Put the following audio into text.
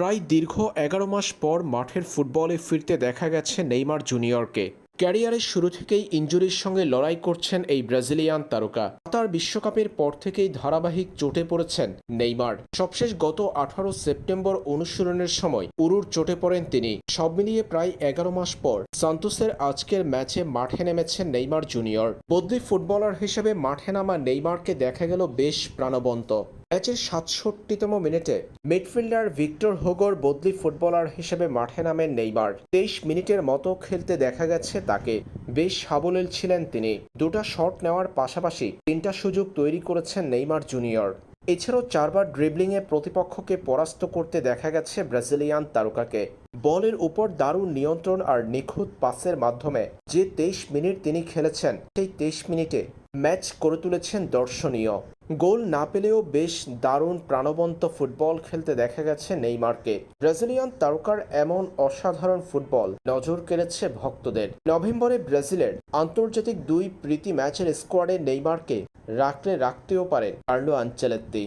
প্রায় দীর্ঘ এগারো মাস পর মাঠের ফুটবলে ফিরতে দেখা গেছে নেইমার জুনিয়রকে। ক্যারিয়ারের শুরু থেকেই ইঞ্জুরির সঙ্গে লড়াই করছেন এই ব্রাজিলিয়ান তারকা। তার বিশ্বকাপের পর থেকেই ধারাবাহিক চোটে পড়েছেন নেইমার। সবশেষ গত আঠারো সেপ্টেম্বর অনুশীলনের সময় উরুর চোটে পড়েন তিনি। সব মিলিয়ে প্রায় এগারো মাস পর সান্তোসের আজকের ম্যাচে মাঠে নেমেছেন নেইমার জুনিয়র। বদলি ফুটবলার হিসেবে মাঠে নামা নেইমারকে দেখা গেল বেশ প্রাণবন্ত। ম্যাচের সাতষট্টিতম মিনিটে মিডফিল্ডার ভিক্টর হোগর বদলি ফুটবলার হিসেবে মাঠে নামেন নেইমার। তেইশ মিনিটের মতো খেলতে দেখা গেছে তাকে। বেশ সাবলীল ছিলেন তিনি। দুটা শট নেওয়ার পাশাপাশি তিনটা সুযোগ তৈরি করেছেন নেইমার জুনিয়র। এছাড়াও চারবার ড্রিবলিংয়ে প্রতিপক্ষকে পরাস্ত করতে দেখা গেছে ব্রাজিলিয়ান তারকাকে। বলের উপর দারুণ নিয়ন্ত্রণ আর নিখুঁত পাসের মাধ্যমে যে তেইশ মিনিট তিনি খেলেছেন, সেই তেইশ মিনিটে ম্যাচ করে তুলেছেন দর্শনীয়। গোল না পেলেও বেশ দারুণ প্রাণবন্ত ফুটবল খেলতে দেখা গেছে নেইমারকে। ব্রাজিলিয়ান তারকার এমন অসাধারণ ফুটবল নজর কেড়েছে ভক্তদের। নভেম্বরে ব্রাজিলের আন্তর্জাতিক দুই প্রীতি ম্যাচের স্কোয়াডে নেইমারকে রাখলে রাখতেও পারে কার্লো আঞ্চেলেত্তি।